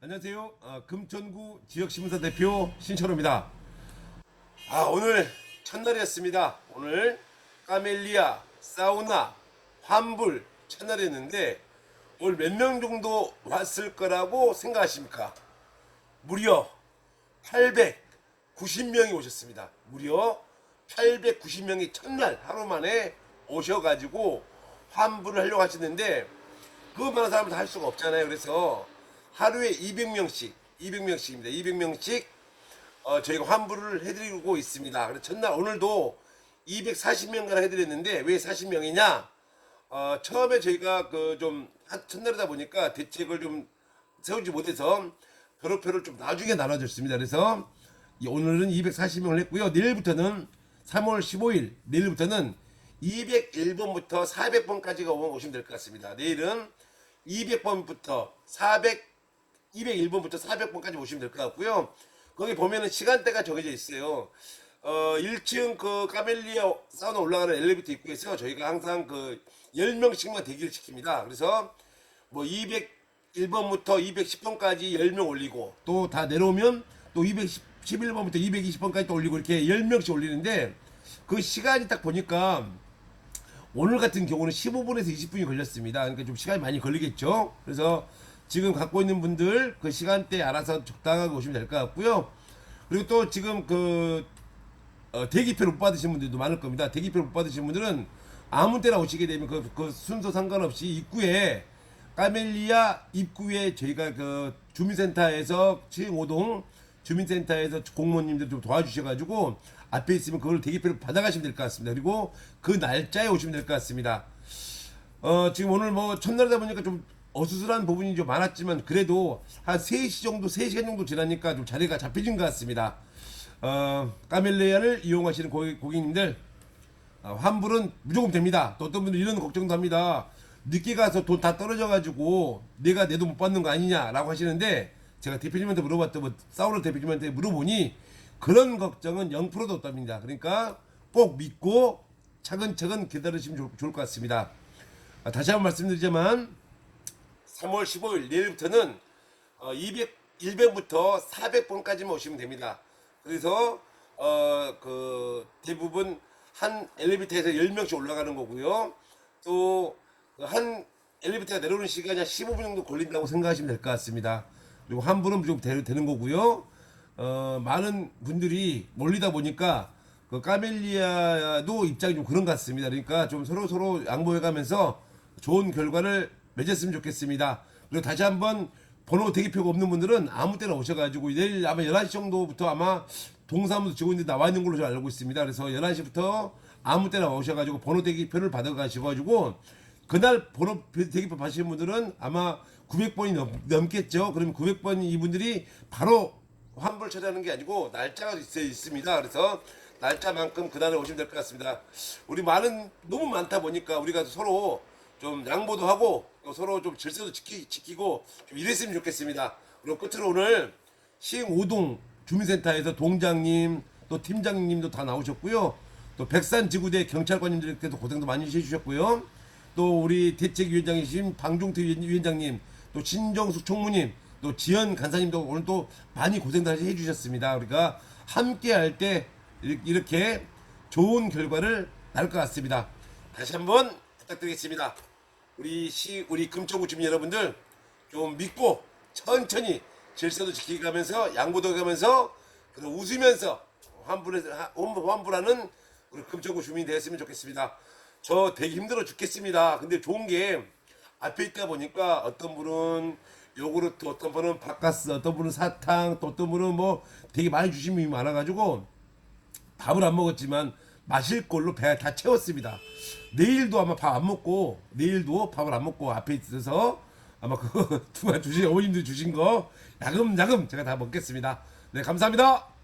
안녕하세요. 아, 금천구 지역신문사 대표 신철호입니다. 아 오늘 첫날이었습니다. 오늘 까멜리아, 사우나, 환불 첫날이었는데 오늘 몇 명 정도 왔을 거라고 생각하십니까? 무려 890명이 오셨습니다. 무려 890명이 첫날 하루 만에 오셔가지고 환불을 하려고 하시는데 그 많은 사람을 다할 수가 없잖아요. 그래서 하루에 200명씩, 200명씩입니다. 200명씩 어, 저희가 환불을 해드리고 있습니다. 그래서 첫날 오늘도 240명가량 해드렸는데 왜 40명이냐? 어, 처음에 저희가 그 좀 첫날이다 보니까 대책을 좀 세우지 못해서 표로표를 좀 나중에 나눠줬습니다. 그래서 이 오늘은 240명을 했고요. 내일부터는 3월 15일 내일부터는 201번부터 400번까지가 오시면 될 것 같습니다. 내일은 200번부터 400 201번부터 400번까지 오시면 될 것 같고요. 거기 보면은 시간대가 정해져 있어요. 어, 1층 그 까멜리아 사우나 올라가는 엘리베이터 입구에서 저희가 항상 그 10명씩만 대기를 시킵니다. 그래서 뭐 201번부터 210번까지 10명 올리고 또 다 내려오면 또 211번부터 220번까지 또 올리고 이렇게 10명씩 올리는데 그 시간이 딱 보니까 오늘 같은 경우는 15분에서 20분이 걸렸습니다. 그러니까 좀 시간이 많이 걸리겠죠. 그래서 지금 갖고 있는 분들 그 시간대에 알아서 적당하게 오시면 될 것 같고요. 그리고 또 지금 그 어, 대기표를 못 받으신 분들도 많을 겁니다. 대기표를 못 받으신 분들은 아무 때나 오시게 되면 그, 그 순서 상관없이 입구에 까멜리아 입구에 저희가 그 주민센터에서 층5동 주민센터에서 공무원님들 좀 도와주셔가지고 앞에 있으면 그걸 대기표를 받아가시면 될 것 같습니다. 그리고 그 날짜에 오시면 될 것 같습니다. 어, 지금 오늘 뭐 첫날이다 보니까 좀 어수선한 부분이 좀 많았지만 그래도 한 3시 정도, 3시간 정도 지나니까 좀 자리가 잡혀진 것 같습니다. 어, 까멜리아를 이용하시는 고객, 고객님들 어, 환불은 무조건 됩니다. 또 어떤 분들 이런 걱정도 합니다. 늦게 가서 돈 다 떨어져가지고 내가 내 돈 못 받는 거 아니냐라고 하시는데 제가 대표님한테 물어봤더니 뭐 사우나 대표님한테 물어보니 그런 걱정은 0%도 없답니다. 그러니까 꼭 믿고 차근차근 기다리시면 좋을, 것 같습니다. 아, 다시 한번 말씀드리자만 3월 15일 내일부터는 어, 200, 100부터 400번까지만 오시면 됩니다. 그래서 어, 그 대부분 한 엘리베이터에서 10명씩 올라가는 거고요. 또 한 엘리베이터가 내려오는 시간이 한 15분 정도 걸린다고 생각하시면 될 것 같습니다. 그리고 환불은 무조건 되, 되는 거고요. 어, 많은 분들이 몰리다 보니까 그 까멜리아도 입장이 좀 그런 것 같습니다. 그러니까 좀 서로 서로 양보해 가면서 좋은 결과를 맺었으면 좋겠습니다. 그리고 다시 한번 번호 대기표가 없는 분들은 아무 때나 오셔가지고 내일 아마 11시 정도부터 아마 동사무소 직원들이 나와 있는 걸로 제가 알고 있습니다. 그래서 11시부터 아무 때나 오셔가지고 번호 대기표를 받아가시고 그날 번호 대기표 받으시는 분들은 아마 900번이 넘, 넘겠죠. 그러면 900번 이분들이 바로 환불 처리하는 게 아니고 날짜가 있어 있습니다. 그래서 날짜만큼 그날에 오시면 될 것 같습니다. 우리 많은 너무 많다 보니까 우리가 서로 좀 양보도 하고 또 서로 좀 질서도 지키, 지키고 좀 이랬으면 좋겠습니다. 그리고 끝으로 오늘 시흥 오동 주민센터에서 동장님 또 팀장님도 다 나오셨고요. 또 백산 지구대 경찰관님들께도 고생도 많이 해주셨고요. 또 우리 대책위원장이신 방종태 위원- 위원장님, 또 신정숙 총무님, 또 지연 간사님도 오늘 또 많이 고생도 해주셨습니다. 우리가 함께 할 때 이렇게 좋은 결과를 날 것 같습니다. 다시 한번 부탁드리겠습니다. 우리 시 우리 금천구 주민 여러분들 좀 믿고 천천히 질서도 지키가면서 양보도 가면서 그리고 웃으면서 환불해서 하- 환불- 환불하는 우리 금천구 주민이 되었으면 좋겠습니다. 저 되게 힘들어 죽겠습니다. 근데 좋은 게 앞에 있다 보니까 어떤 분은 요구르트, 어떤 분은 바카스, 어떤 분은 사탕, 또 어떤 분은 뭐 되게 많이 주신 분이 많아가지고 밥을 안 먹었지만 마실 걸로 배 다 채웠습니다. 내일도 아마 밥 안 먹고 내일도 밥을 안 먹고 앞에 있어서 아마 그거 누가 주신 어머님들 주신 거 야금야금 제가 다 먹겠습니다. 네 감사합니다.